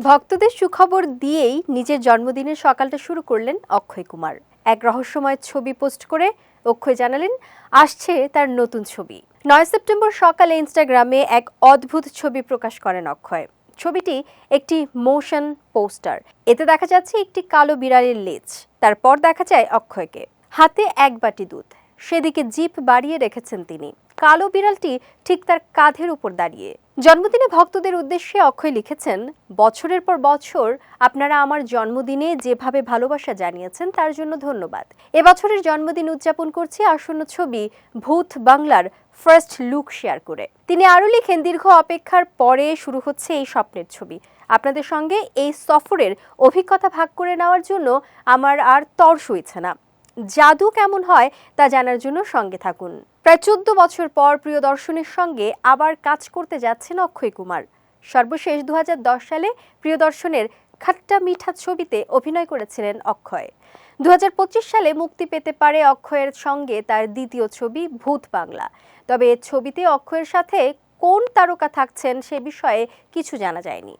ভক্তদের সুখবর দিয়েই নিজের জন্মদিনের সকালটা শুরু করলেন অক্ষয় কুমার। এক রহস্যময় ছবি পোস্ট করে অক্ষয় জানালেন, আসছে তার নতুন ছবি। নয় সেপ্টেম্বর সকালে ইনস্টাগ্রামে এক অদ্ভুত ছবি প্রকাশ করেন অক্ষয়। ছবিটি একটি মোশন পোস্টার। এতে দেখা যাচ্ছে একটি কালো বিড়ালের লেজ। তারপর দেখা যায় অক্ষয়কে। হাতে এক বাটি দুধ। সেদিকে জিপ বাড়িয়ে রেখেছেন তিনি। কালো বিড়ালটি ঠিক তার কাঁধের উপর দাঁড়িয়ে। জন্মদিনে ভক্তদের উদ্দেশ্যে অক্ষয় লিখেছেন, বছরের পর বছর আপনারা আমার জন্মদিনে যেভাবে ভালোবাসা জানিয়েছেন তার জন্য ধন্যবাদ। এবছরের জন্মদিন উদযাপন করছি আসন্ন ছবি ভূত বাংলার ফার্স্ট লুক শেয়ার করে। তিনি আরও লিখেন, দীর্ঘ অপেক্ষার পরে শুরু হচ্ছে এই স্বপ্নের ছবি। আপনাদের সঙ্গে এই সফরের অভিজ্ঞতা ভাগ করে নেওয়ার জন্য আমার আর তর সইছে না। জাদু কেমন হয় তা জানার জন্য সঙ্গে থাকুন। প্রায় চোদ্দ বছর পর প্রিয় দর্শনের সঙ্গে আবার কাজ করতে যাচ্ছেন অক্ষয় কুমার। সর্বশেষ দু হাজার দশ সালে প্রিয় দর্শনের খাট্টা মিঠা ছবিতে অভিনয় করেছিলেন অক্ষয়। দু হাজার পঁচিশ সালে মুক্তি পেতে পারে অক্ষয়ের সঙ্গে তার দ্বিতীয় ছবি ভূত বাংলা। তবে ছবিতে অক্ষয়ের সাথে কোন তারকা থাকছেন সে বিষয়ে কিছু জানা যায়নি।